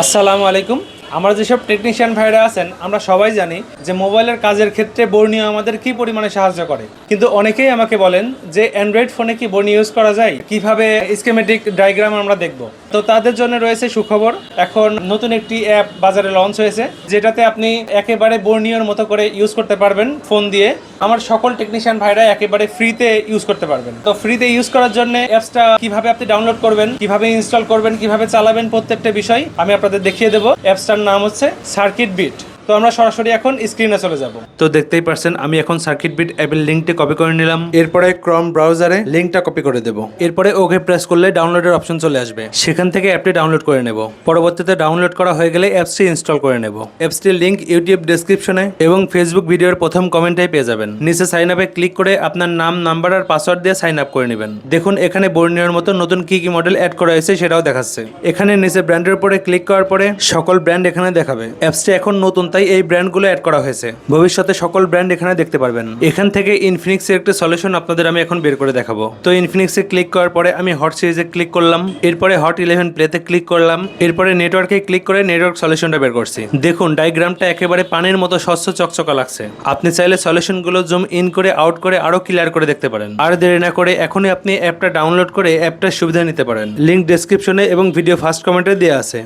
আসসালামু আলাইকুম। আমরা যেসব টেকনিশিয়ান ভাইরা আছেন, আমরা সবাই জানি যে মোবাইলের কাজের ক্ষেত্রে বর্ণীয় আমাদের কি পরিমাণে সাহায্য করে। কিন্তু অনেকেই আমাকে বলেন যে অ্যান্ড্রয়েড ফোনে কি বর্ণী ইউজ করা যায়? কীভাবে স্কেমেটিক ডায়াগ্রাম আমরা দেখব? তো তাদের জন্য রয়েছে সুখবর। এখন নতুন একটি অ্যাপ বাজারে লঞ্চ হয়েছে, যেটাতে আপনি একেবারে বর্ণীয়র মতো করে ইউজ করতে পারবেন ফোন দিয়ে। আমার সকল টেকনিশিয়ান ভাইরা একেবারে ফ্রিতে ইউজ করতে পারবেন। তো ফ্রিতে ইউজ করার জন্য অ্যাপসটা কীভাবে আপনি ডাউনলোড করবেন, কীভাবে ইনস্টল করবেন, কীভাবে চালাবেন প্রত্যেকটা বিষয় আমি আপনাদের দেখিয়ে দেবো। অ্যাপসটার নাম হচ্ছে সার্কিট বিট। তো আমরা সরাসরি এখন স্ক্রিনে চলে যাব। তো দেখতেই পারছেন আমি এখন সার্কিট বিট অ্যাপের লিঙ্কটি কপি করে নিলাম। এরপরে ক্রম ব্রাউজারে লিঙ্কটা কপি করে দেব। এরপরে ওকে প্রেস করলে ডাউনলোডের অপশন চলে আসবে। সেখান থেকে অ্যাপটি ডাউনলোড করে নেব। পরবর্তীতে ডাউনলোড করা হয়ে গেলে অ্যাপসটি ইনস্টল করে নেব। অ্যাপসটির লিঙ্ক ইউটিউব ডেসক্রিপশনে এবং ফেসবুক ভিডিওর প্রথম কমেন্টে পেয়ে যাবেন। নিচে সাইন আপে ক্লিক করে আপনার নাম নাম্বার আর পাসওয়ার্ড দিয়ে সাইন আপ করে নেবেন। দেখুন এখানে বর্ণীয়র মতো নতুন কি কি মডেল অ্যাড করা হয়েছে সেটাও দেখাচ্ছে। এখানে নিচে ব্র্যান্ডের উপরে ক্লিক করার পরে সকল ব্র্যান্ড এখানে দেখাবে। অ্যাপসটি এখন নতুন তাই এই ব্র্যান্ডগুলো অ্যাড করা হয়েছে। ভবিষ্যতে সকল ব্র্যান্ড এখানে দেখতে পারবেন। এখান থেকে ইনফিনিক্স এর একটা সলিউশন আপনাদের আমি এখন বের করে দেখাবো। তো ইনফিনিক্সে ক্লিক করার পরে আমি হট সিরিজে ক্লিক করলাম। এরপরে হট ইলেভেন প্লেতে ক্লিক করলাম। এরপরে নেটওয়ার্কে ক্লিক করে নেটওয়ার্ক সলিউশনটা বের করছি। দেখুন ডায়াগ্রামটা একেবারে পানির মতো স্বচ্ছ চকচকা লাগছে। আপনি চাইলে সলিউশনগুলো জুম ইন করে আউট করে আরও ক্লিয়ার করে দেখতে পারেন। আর দেরি না করে এখনই আপনি অ্যাপটা ডাউনলোড করে অ্যাপটার সুবিধা নিতে পারেন। লিঙ্ক ডেসক্রিপশনে এবং ভিডিও ফার্স্ট কমেন্টে দেওয়া আছে।